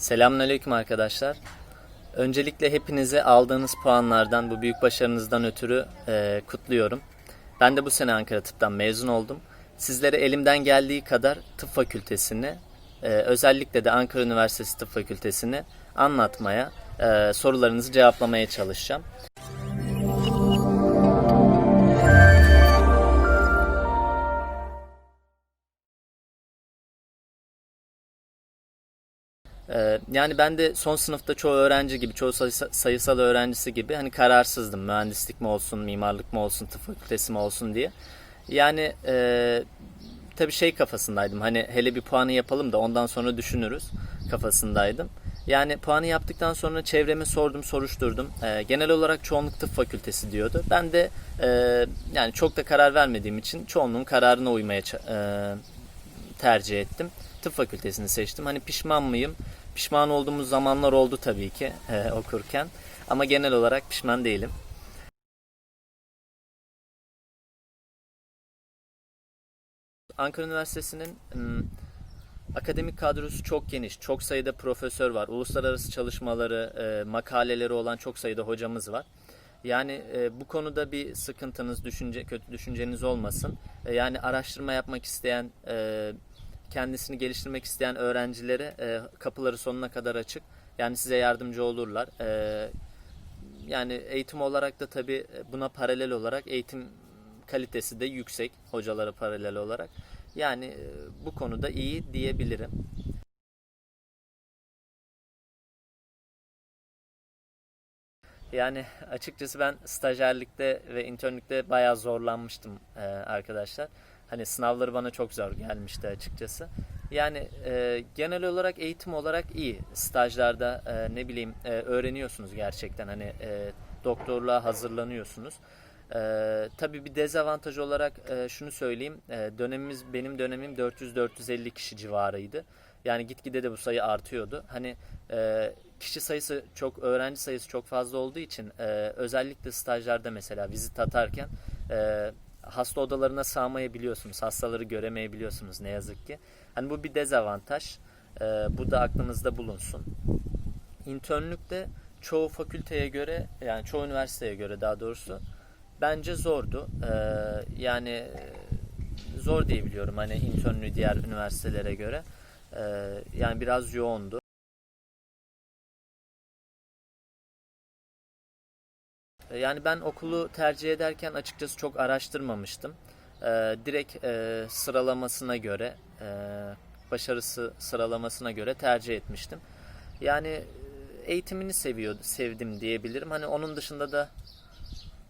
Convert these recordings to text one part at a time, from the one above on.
Selamünaleyküm arkadaşlar. Öncelikle hepinizi aldığınız puanlardan, bu büyük başarınızdan ötürü e, kutluyorum. Ben de bu sene Ankara Tıp'tan mezun oldum. Sizlere elimden geldiği kadar tıp fakültesini, e, özellikle de Ankara Üniversitesi Tıp Fakültesini anlatmaya, e, sorularınızı cevaplamaya çalışacağım. Yani ben de son sınıfta çoğu öğrenci gibi, çoğu sayısa- sayısal öğrencisi gibi hani kararsızdım. Mühendislik mi olsun, mimarlık mı olsun, tıp fakültesi mi olsun diye. Yani e, tabii şey kafasındaydım. Hani hele bir puanı yapalım da ondan sonra düşünürüz kafasındaydım. Yani puanı yaptıktan sonra çevreme sordum, soruşturdum. Ee, genel olarak çoğunluk tıp fakültesi diyordu. Ben de e, yani çok da karar vermediğim için çoğunluğun kararına uymaya e, tercih ettim. Tıp fakültesini seçtim. Hani pişman mıyım? Pişman olduğumuz zamanlar oldu tabii ki e, okurken. Ama genel olarak pişman değilim. Ankara Üniversitesi'nin akademik kadrosu çok geniş. Çok sayıda profesör var. Uluslararası çalışmaları, e, makaleleri olan çok sayıda hocamız var. Yani e, bu konuda bir sıkıntınız, düşünce, kötü düşünceniz olmasın. E, yani araştırma yapmak isteyen, e, kendisini geliştirmek isteyen öğrencilere e, kapıları sonuna kadar açık. Yani size yardımcı olurlar. E, yani eğitim olarak da tabii buna paralel olarak eğitim kalitesi de yüksek hocalara paralel olarak. Yani e, bu konuda iyi diyebilirim. Yani açıkçası ben stajyerlikte ve internlükte bayağı zorlanmıştım e, arkadaşlar. Hani sınavları bana çok zor gelmişti açıkçası. Yani e, genel olarak eğitim olarak iyi. Stajlarda e, ne bileyim e, öğreniyorsunuz gerçekten. Hani e, doktorluğa hazırlanıyorsunuz. E, tabii bir dezavantaj olarak e, şunu söyleyeyim. E, dönemimiz benim dönemim 400-450 kişi civarıydı. Yani gitgide de bu sayı artıyordu. Hani e, kişi sayısı çok, öğrenci sayısı çok fazla olduğu için e, özellikle stajlarda mesela vizit atarken e, hasta odalarına sığamayabiliyorsunuz. Hastaları göremeyebiliyorsunuz ne yazık ki. Hani bu bir dezavantaj. E, bu da aklınızda bulunsun. İnternlükte çoğu fakülteye göre yani çoğu üniversiteye göre daha doğrusu bence zordu. E, yani zor diyebiliyorum hani internlüğü diğer üniversitelere göre. E, yani biraz yoğundu. Yani ben okulu tercih ederken açıkçası çok araştırmamıştım. Ee, direkt e, sıralamasına göre, e, başarısı sıralamasına göre tercih etmiştim. Yani e, eğitimini seviyor, sevdim diyebilirim. Hani onun dışında da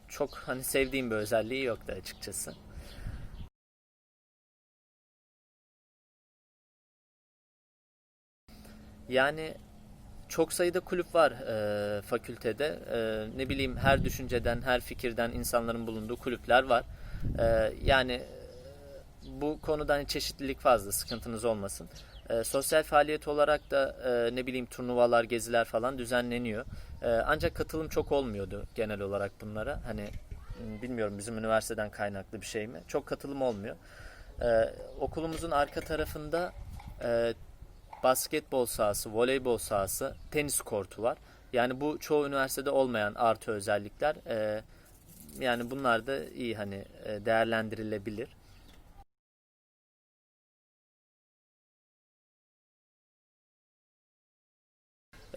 çok hani sevdiğim bir özelliği yoktu açıkçası. Yani çok sayıda kulüp var e, fakültede. E, ne bileyim her düşünceden, her fikirden insanların bulunduğu kulüpler var. E, yani e, bu konuda hani çeşitlilik fazla, sıkıntınız olmasın. E, sosyal faaliyet olarak da e, ne bileyim turnuvalar, geziler falan düzenleniyor. E, ancak katılım çok olmuyordu genel olarak bunlara. Hani bilmiyorum bizim üniversiteden kaynaklı bir şey mi? Çok katılım olmuyor. E, okulumuzun arka tarafında e, basketbol sahası, voleybol sahası, tenis kortu var. Yani bu çoğu üniversitede olmayan artı özellikler. Ee, yani bunlar da iyi hani e, değerlendirilebilir.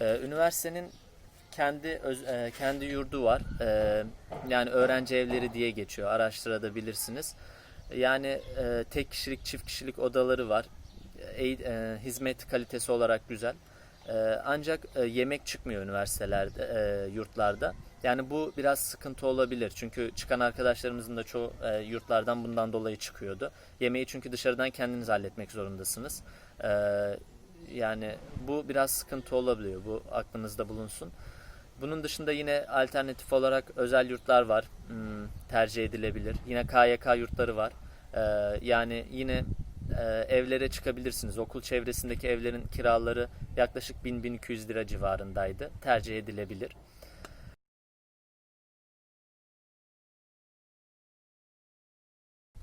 Ee, üniversitenin kendi öz- e, kendi yurdu var. Ee, yani öğrenci evleri diye geçiyor. Araştırabilirsiniz. Yani e, tek kişilik, çift kişilik odaları var. E, e, hizmet kalitesi olarak güzel. E, ancak e, yemek çıkmıyor üniversitelerde, e, yurtlarda. Yani bu biraz sıkıntı olabilir. Çünkü çıkan arkadaşlarımızın da çoğu e, yurtlardan bundan dolayı çıkıyordu. Yemeği çünkü dışarıdan kendiniz halletmek zorundasınız. E, yani bu biraz sıkıntı olabiliyor. Bu aklınızda bulunsun. Bunun dışında yine alternatif olarak özel yurtlar var. Hmm, tercih edilebilir. Yine KYK yurtları var. Ee, yani yine e, evlere çıkabilirsiniz. Okul çevresindeki evlerin kiraları yaklaşık 1000-1200 lira civarındaydı. Tercih edilebilir.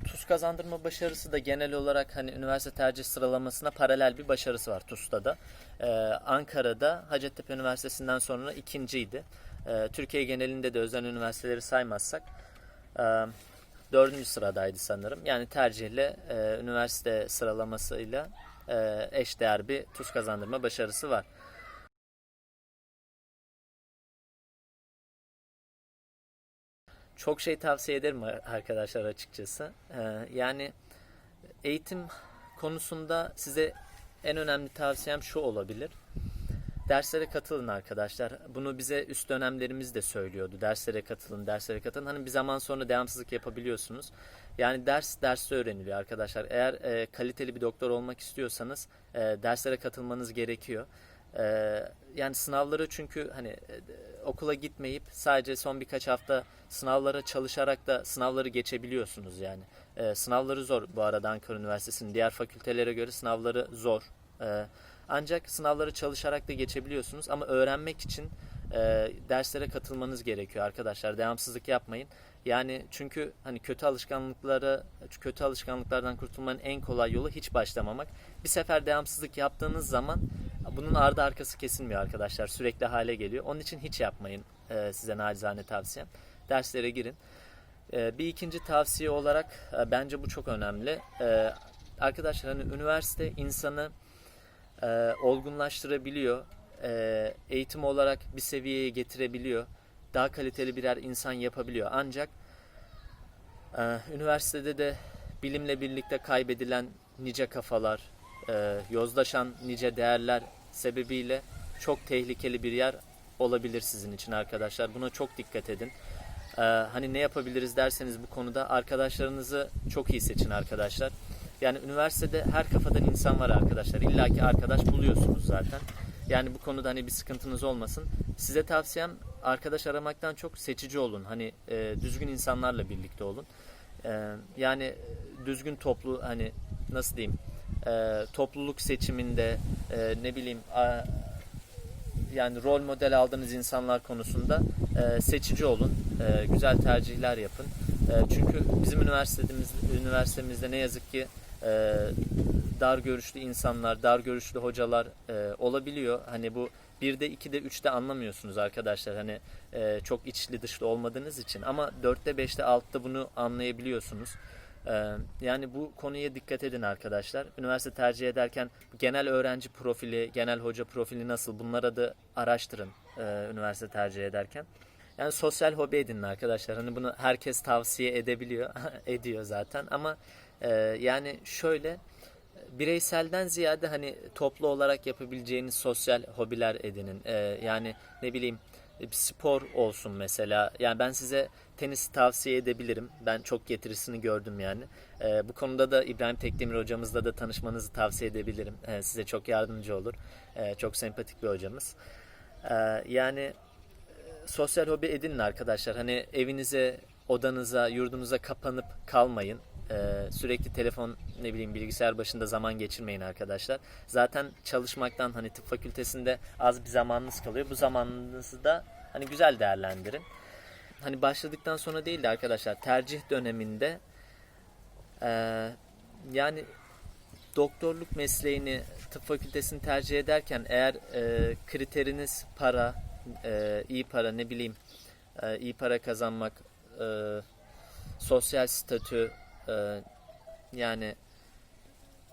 TUS kazandırma başarısı da genel olarak hani üniversite tercih sıralamasına paralel bir başarısı var TUS'ta da. Ee, Ankara'da Hacettepe Üniversitesi'nden sonra ikinciydi. Ee, Türkiye genelinde de özel üniversiteleri saymazsak e, dördüncü sıradaydı sanırım. Yani tercihle e, üniversite sıralamasıyla e, eşdeğer bir TUS kazandırma başarısı var. Çok şey tavsiye ederim arkadaşlar açıkçası. Ee, yani eğitim konusunda size en önemli tavsiyem şu olabilir. Derslere katılın arkadaşlar. Bunu bize üst dönemlerimiz de söylüyordu. Derslere katılın, derslere katılın. Hani bir zaman sonra devamsızlık yapabiliyorsunuz. Yani ders derste öğreniliyor arkadaşlar. Eğer e, kaliteli bir doktor olmak istiyorsanız e, derslere katılmanız gerekiyor. E, yani sınavları çünkü hani e, okula gitmeyip sadece son birkaç hafta sınavlara çalışarak da sınavları geçebiliyorsunuz yani. E, sınavları zor bu arada Ankara Üniversitesi'nin diğer fakültelere göre sınavları zor. E, ancak sınavları çalışarak da geçebiliyorsunuz ama öğrenmek için e, derslere katılmanız gerekiyor arkadaşlar. Devamsızlık yapmayın. Yani çünkü hani kötü alışkanlıklara, kötü alışkanlıklardan kurtulmanın en kolay yolu hiç başlamamak. Bir sefer devamsızlık yaptığınız zaman bunun ardı arkası kesilmiyor arkadaşlar. Sürekli hale geliyor. Onun için hiç yapmayın e, size nacizane tavsiyem. Derslere girin. E, bir ikinci tavsiye olarak e, bence bu çok önemli. E, arkadaşlar hani üniversite insanı e, olgunlaştırabiliyor. E, eğitim olarak bir seviyeye getirebiliyor. Daha kaliteli birer insan yapabiliyor. Ancak e, üniversitede de bilimle birlikte kaybedilen nice kafalar, e, yozlaşan nice değerler sebebiyle çok tehlikeli bir yer olabilir sizin için arkadaşlar. Buna çok dikkat edin. Ee, hani ne yapabiliriz derseniz bu konuda arkadaşlarınızı çok iyi seçin arkadaşlar. Yani üniversitede her kafadan insan var arkadaşlar. İlla ki arkadaş buluyorsunuz zaten. Yani bu konuda hani bir sıkıntınız olmasın. Size tavsiyem arkadaş aramaktan çok seçici olun. Hani e, düzgün insanlarla birlikte olun. E, yani düzgün toplu hani nasıl diyeyim e, topluluk seçiminde e, ne bileyim a, yani rol model aldığınız insanlar konusunda e, seçici olun. E, güzel tercihler yapın. E, çünkü bizim üniversitemiz üniversitemizde ne yazık ki e, dar görüşlü insanlar, dar görüşlü hocalar e, olabiliyor. Hani bu bir de iki de üçte anlamıyorsunuz arkadaşlar. Hani e, çok içli dışlı olmadığınız için ama dörtte beşte altta bunu anlayabiliyorsunuz. Ee, yani bu konuya dikkat edin arkadaşlar. Üniversite tercih ederken genel öğrenci profili, genel hoca profili nasıl bunlara da araştırın e, üniversite tercih ederken. Yani sosyal hobi edinin arkadaşlar. Hani bunu herkes tavsiye edebiliyor, ediyor zaten ama e, yani şöyle bireyselden ziyade hani toplu olarak yapabileceğiniz sosyal hobiler edinin. E, yani ne bileyim spor olsun mesela. Yani ben size tenis tavsiye edebilirim. Ben çok getirisini gördüm yani. E, bu konuda da İbrahim Tekdemir hocamızla da tanışmanızı tavsiye edebilirim. E, size çok yardımcı olur. E, çok sempatik bir hocamız. E, yani sosyal hobi edinin arkadaşlar. Hani evinize, odanıza, yurdunuza kapanıp kalmayın. Ee, sürekli telefon ne bileyim bilgisayar başında zaman geçirmeyin arkadaşlar. Zaten çalışmaktan hani tıp fakültesinde az bir zamanınız kalıyor. Bu zamanınızı da hani güzel değerlendirin. Hani başladıktan sonra değil de arkadaşlar tercih döneminde e, yani doktorluk mesleğini tıp fakültesini tercih ederken eğer e, kriteriniz para, e, iyi para ne bileyim e, iyi para kazanmak, e, sosyal statü, ee, yani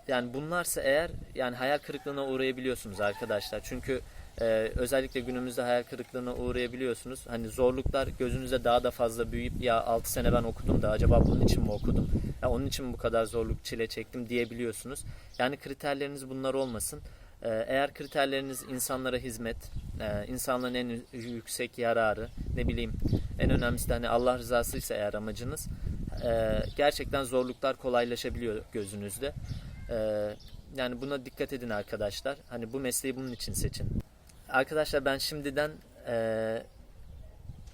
yani bunlarsa eğer yani hayal kırıklığına uğrayabiliyorsunuz arkadaşlar. Çünkü e, özellikle günümüzde hayal kırıklığına uğrayabiliyorsunuz. Hani zorluklar gözünüzde daha da fazla büyüyüp ya 6 sene ben okudum da acaba bunun için mi okudum? Ya onun için mi bu kadar zorluk çile çektim diyebiliyorsunuz. Yani kriterleriniz bunlar olmasın. Ee, eğer kriterleriniz insanlara hizmet, e, insanların en yüksek yararı, ne bileyim en önemlisi de hani Allah rızası ise eğer amacınız e, gerçekten zorluklar kolaylaşabiliyor gözünüzde. E, yani buna dikkat edin arkadaşlar. Hani bu mesleği bunun için seçin. Arkadaşlar ben şimdiden e,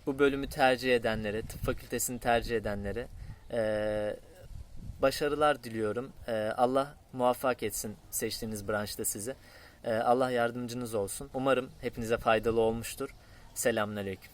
bu bölümü tercih edenlere, tıp fakültesini tercih edenlere e, başarılar diliyorum. E, Allah muvaffak etsin seçtiğiniz branşta sizi. E, Allah yardımcınız olsun. Umarım hepinize faydalı olmuştur. Selamünaleyküm.